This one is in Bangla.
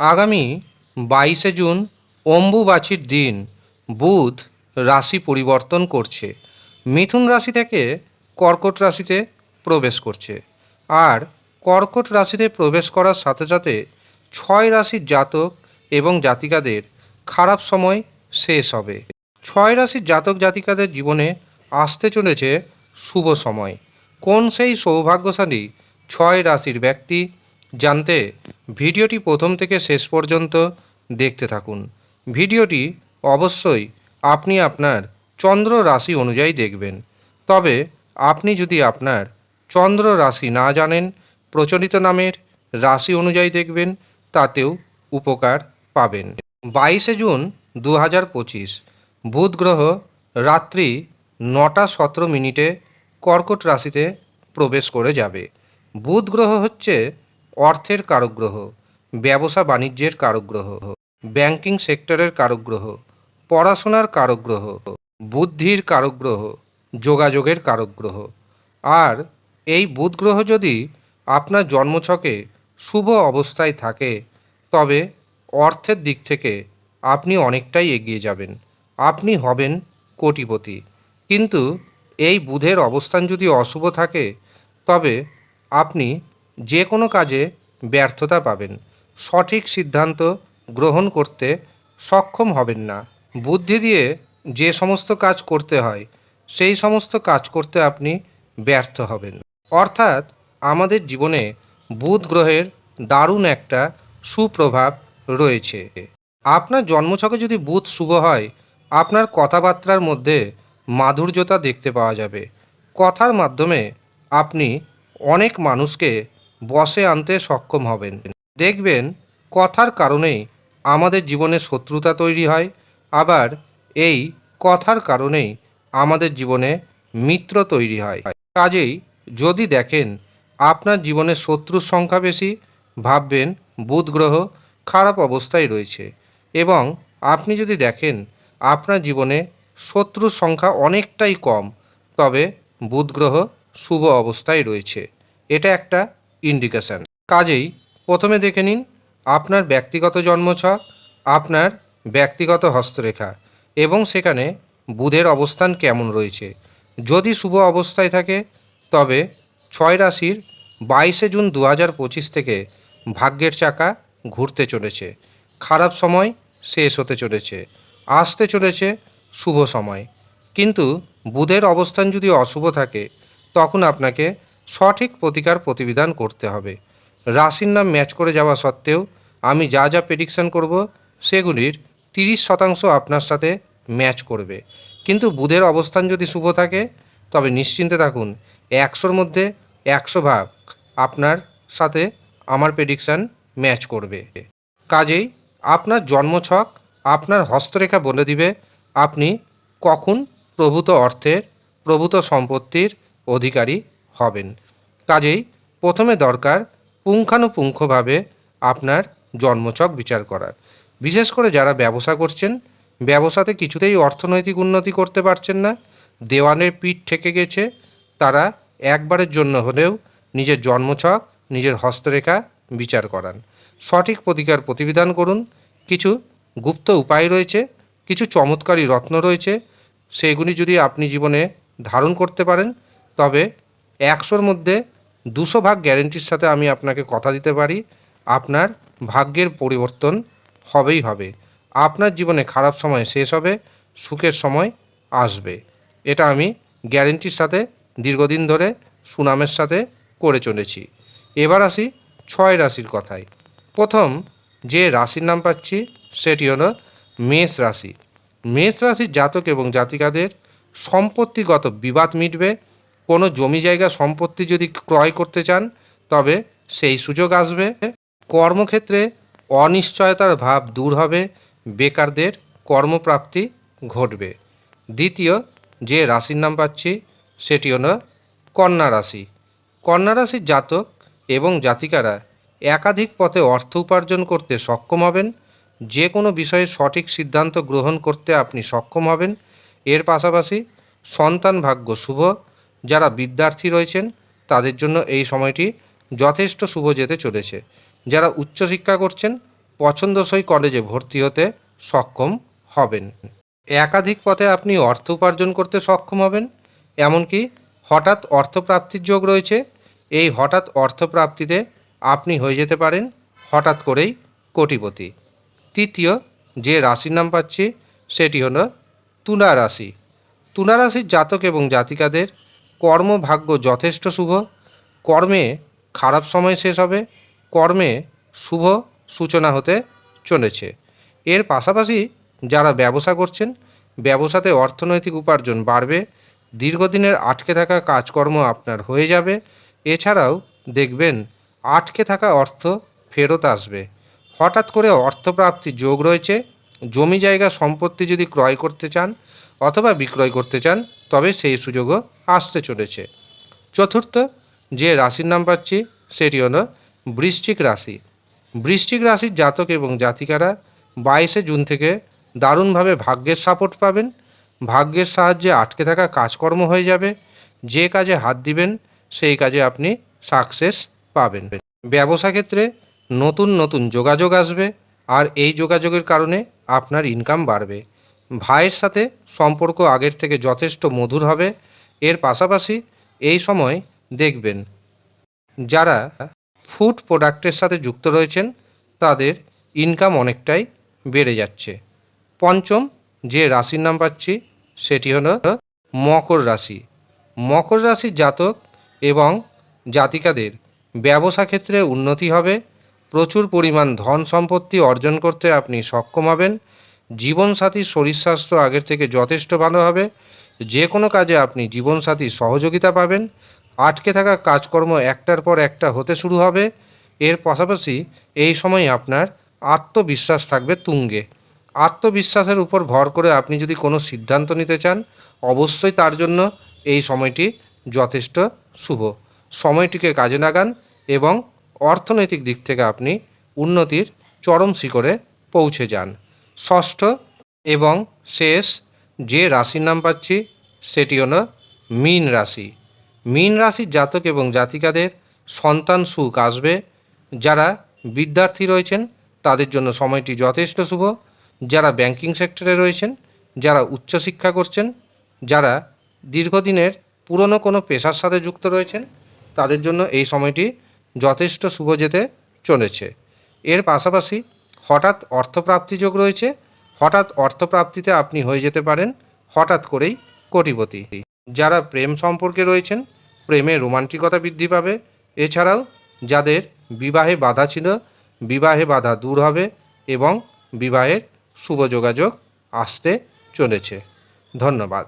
আগামী বাইশে জুন অম্বুবাচীর দিন বুধ রাশি পরিবর্তন করছে। মিথুন রাশি থেকে কর্কট রাশিতে প্রবেশ করছে। আর কর্কট রাশিতে প্রবেশ করার সাথে সাথে ছয় রাশির জাতক এবং জাতিকাদের খারাপ সময় শেষ হবে। ছয় রাশির জাতক জাতিকাদের জীবনে আসতে চলেছে শুভ সময়। কোন সেই সৌভাগ্যশালী ছয় রাশির ব্যক্তি জানতে ভিডিওটি প্রথম থেকে শেষ পর্যন্ত দেখতে থাকুন। ভিডিওটি অবশ্যই আপনি আপনার চন্দ্র রাশি অনুযায়ী দেখবেন। তবে আপনি যদি আপনার চন্দ্র রাশি না জানেন, প্রচলিত নামের রাশি অনুযায়ী দেখবেন, তাতেও উপকার পাবেন। বাইশে জুন দু হাজার পঁচিশ, বুধ গ্রহ রাত্রি নটা সতেরো মিনিটে কর্কট রাশিতে প্রবেশ করে যাবে। বুধ গ্রহ হচ্ছে অর্থের কারক গ্রহ ব্যবসা বাণিজ্যের কারক গ্রহ ব্যাংকিং সেক্টরের কারক গ্রহ পড়াশোনার কারক গ্রহ বুদ্ধির কারক গ্রহ যোগাযোগের কারক গ্রহ আর এই বুধ গ্রহ যদি আপনার জন্মছকে শুভ অবস্থায় থাকে, তবে অর্থের দিক থেকে আপনি অনেকটাই এগিয়ে যাবেন। আপনি হবেন কোটিপতি। কিন্তু এই বুধের অবস্থান যদি অশুভ থাকে, তবে আপনি যে কোনো কাজে ব্যর্থতা পাবেন। সঠিক সিদ্ধান্ত গ্রহণ করতে সক্ষম হবেন না। বুদ্ধি দিয়ে যে সমস্ত কাজ করতে হয়, সেই সমস্ত কাজ করতে আপনি ব্যর্থ হবেন। অর্থাৎ আমাদের জীবনে বুধ গ্রহের দারুণ একটা সুপ্রভাব রয়েছে। আপনার জন্মছকে যদি বুধ শুভ হয়, আপনার কথাবার্তার মধ্যে মাধুর্যতা দেখতে পাওয়া যাবে। কথার মাধ্যমে আপনি অনেক মানুষকে বসে আনতে সক্ষম হবেন। দেখবেন, কথার কারণেই আমাদের জীবনে শত্রুতা তৈরি হয়। আবার এই কথার কারণেই আমাদের জীবনে মিত্র তৈরি হয়। কাজেই যদি দেখেন, আপনার জীবনে শত্রুর সংখ্যা বেশি, ভাববেন বুধ গ্রহ খারাপ অবস্থায় রয়েছে এবং আপনি যদি দেখেন, আপনার জীবনে শত্রুর সংখ্যা অনেকটাই কম, তবে বুধ গ্রহ শুভ অবস্থায় রয়েছে। এটা একটা ইন্ডিকেশন। কাজেই প্রথমে দেখে নিন আপনার ব্যক্তিগত জন্মছক, আপনার ব্যক্তিগত হস্তরেখা এবং সেখানে বুধের অবস্থান কেমন রয়েছে। যদি শুভ অবস্থায় থাকে, তবে ছয় রাশির বাইশে জুন দু হাজার পঁচিশ থেকে ভাগ্যের চাকা ঘুরতে চলেছে। খারাপ সময় শেষ হতে চলেছে, আসতে চলেছে শুভ সময়। কিন্তু বুধের অবস্থান যদি অশুভ থাকে, তখন আপনাকে সঠিক প্রতিকার প্রতিবিধান করতে হবে। রাশির নাম ম্যাচ করে যাওয়া সত্ত্বেও আমি যা যা প্রেডিকশান করব, সেগুলির তিরিশ শতাংশ আপনার সাথে ম্যাচ করবে। কিন্তু বুধের অবস্থান যদি শুভ থাকে, তবে নিশ্চিন্তে থাকুন, একশোর মধ্যে একশো ভাগ আপনার সাথে আমার প্রেডিকশান ম্যাচ করবে। কাজেই আপনার জন্মছক আপনার হস্তরেখা বলে দিবে, আপনি কখন প্রভূত অর্থের, প্রভূত সম্পত্তির অধিকারী হবেন। কাজেই প্রথমে দরকার পুঙ্খানুপুঙ্খভাবে আপনার জন্মছক বিচার করার। বিশেষ করে যারা ব্যবসা করছেন, ব্যবসাতে কিছুতেই অর্থনৈতিক উন্নতি করতে পারছেন না, দেওয়ানের পিঠ ঠেকে গেছে, তারা একবারের জন্য হলেও নিজের জন্মছক নিজের হস্তরেখা বিচার করান। সঠিক প্রতিকার প্রতিবিধান করুন, কিছু গুপ্ত উপায় রয়েছে, কিছু চমৎকারী রত্ন রয়েছে, সেগুলি যদি আপনি জীবনে ধারণ করতে পারেন, তবে একশোর মধ্যে দুশো ভাগ গ্যারেন্টির সাথে আমি আপনাকে কথা দিতে পারি। আপনার ভাগ্যের পরিবর্তন হবেই হবে। আপনার জীবনে খারাপ সময় শেষ হবে, সুখের সময় আসবে। এটা আমি গ্যারেন্টির সাথে দীর্ঘদিন ধরে সুনামের সাথে করে চলেছি। এবার আসি ছয় রাশির কথায়। প্রথম যে রাশির নাম পাচ্ছি সেটি হলো মেষ রাশি। মেষ রাশির জাতক এবং জাতিকাদের সম্পত্তিগত বিবাদ মিটবে কোনো জমি জায়গা সম্পত্তি যদি ক্রয় করতে চান, তবে সেই সুযোগ আসবে। কর্মক্ষেত্রে অনিশ্চয়তার ভাব দূর হবে, বেকারদের কর্মপ্রাপ্তি ঘটবে। দ্বিতীয়, যে রাশির নাম পাচ্ছি, সেটি হলো কন্যা রাশি। কন্যা রাশির জাতক এবং জাতিকারা একাধিক পথে অর্থ উপার্জন করতে সক্ষম হবেন। যে কোনো বিষয়ে সঠিক সিদ্ধান্ত গ্রহণ করতে আপনি সক্ষম হবেন। এর পাশাপাশি সন্তান ভাগ্য শুভ যারা বিদ্যার্থী রয়েছেন, তাদের জন্য এই সময়টি যথেষ্ট শুভ যেতে চলেছে। যারা উচ্চশিক্ষা করছেন, পছন্দসই কলেজে ভর্তি হতে সক্ষম হবেন। একাধিক পথে আপনি অর্থ উপার্জন করতে সক্ষম হবেন, এমনকি হঠাৎ অর্থপ্রাপ্তির যোগ রয়েছে। এই হঠাৎ অর্থপ্রাপ্তিতে আপনি হয়ে যেতে পারেন হঠাৎ করেই কোটিপতি। তৃতীয় যে রাশির নাম পাচ্ছি, সেটি হলো তুলা রাশি। তুলা রাশির জাতক এবং জাতিকাদের কর্মভাগ্য যথেষ্ট শুভ, কর্মে খারাপ সময় শেষ হবে, কর্মে শুভ সূচনা হতে চলেছে। এর পাশাপাশি যারা ব্যবসা করছেন, ব্যবসাতে অর্থনৈতিক উপার্জন বাড়বে, দীর্ঘদিনের আটকে থাকা কাজকর্ম আপনার হয়ে যাবে, এছাড়াও দেখবেন আটকে থাকা অর্থ ফেরত আসবে। হঠাৎ করে অর্থপ্রাপ্তির যোগ রয়েছে, জমি জায়গা সম্পত্তি যদি ক্রয় করতে চান অথবা বিক্রয় করতে চান, তবে সেই সুযোগও আসতে চলেছে। চতুর্থ, যে রাশির নাম পাচ্ছি, সেটি হলো বৃশ্চিক রাশি। বৃশ্চিক রাশির জাতক এবং জাতিকারা বাইশে জুন থেকে দারুণভাবে ভাগ্যের সাপোর্ট পাবেন। ভাগ্যের সাহায্যে আটকে থাকা কাজকর্ম হয়ে যাবে। যে কাজে হাত দিবেন, সেই কাজে আপনি সাকসেস পাবেন। ব্যবসা ক্ষেত্রে নতুন নতুন যোগাযোগ আসবে আর এই যোগাযোগের কারণে আপনার ইনকাম বাড়বে। ভাইয়ের সাথে সম্পর্ক আগের থেকে যথেষ্ট মধুর হবে। এর পাশাপাশি এই সময় দেখবেন যারা ফুড প্রোডাক্টের সাথে যুক্ত রয়েছেন, তাদের ইনকাম অনেকটাই বেড়ে যাচ্ছে। পঞ্চম যে রাশির নাম পাচ্ছি, সেটি হলো মকর রাশি। মকর রাশির জাতক এবং জাতিকাদের ব্যবসা ক্ষেত্রে উন্নতি হবে। প্রচুর পরিমাণ ধন সম্পত্তি অর্জন করতে আপনি সক্ষম হবেন। জীবনসাথীর শরীর স্বাস্থ্য আগের থেকে যথেষ্ট ভালো হবে। যে কোনো কাজে আপনি জীবনসাথীর সহযোগিতা পাবেন। আটকে থাকা কাজকর্ম একটার পর একটা হতে শুরু হবে। এর পাশাপাশি এই সময় আপনার আত্মবিশ্বাস থাকবে তুঙ্গে। আত্মবিশ্বাসের উপর ভর করে আপনি যদি কোনো সিদ্ধান্ত নিতে চান, অবশ্যই তার জন্য এই সময়টি যথেষ্ট শুভ। সময়টিকে কাজে লাগান এবং অর্থনৈতিক দিক থেকে আপনি উন্নতির চরম শিখরে পৌঁছে যান। ষষ্ঠ এবং শেষ যে রাশির নাম পাচ্ছি, সেটি হলো মীন রাশি। মীন রাশির জাতক এবং জাতিকাদের সন্তান সুখ আসবে। যারা বিদ্যার্থী রয়েছেন, তাদের জন্য সময়টি যথেষ্ট শুভ। যারা ব্যাংকিং সেক্টরে রয়েছেন, যারা উচ্চশিক্ষা করছেন, যারা দীর্ঘদিনের পুরনো কোনো পেশার সাথে যুক্ত রয়েছেন, তাদের জন্য এই সময়টি যথেষ্ট শুভ যেতে চলেছে। এর পাশাপাশি হঠাৎ অর্থপ্রাপ্তি যোগ রয়েছে হঠাৎ অর্থপ্রাপ্তিতে আপনি হয়ে যেতে পারেন, হঠাৎ করেই কোটিপতি। যারা প্রেম সম্পর্কে রয়েছেন, প্রেমে রোমান্টিকতা বৃদ্ধি পাবে। এছাড়াও যাদের বিবাহে বাধা ছিল, বিবাহে বাধা দূর হবে এবং বিবাহের শুভ যোগাযোগ আসতে চলেছে। ধন্যবাদ।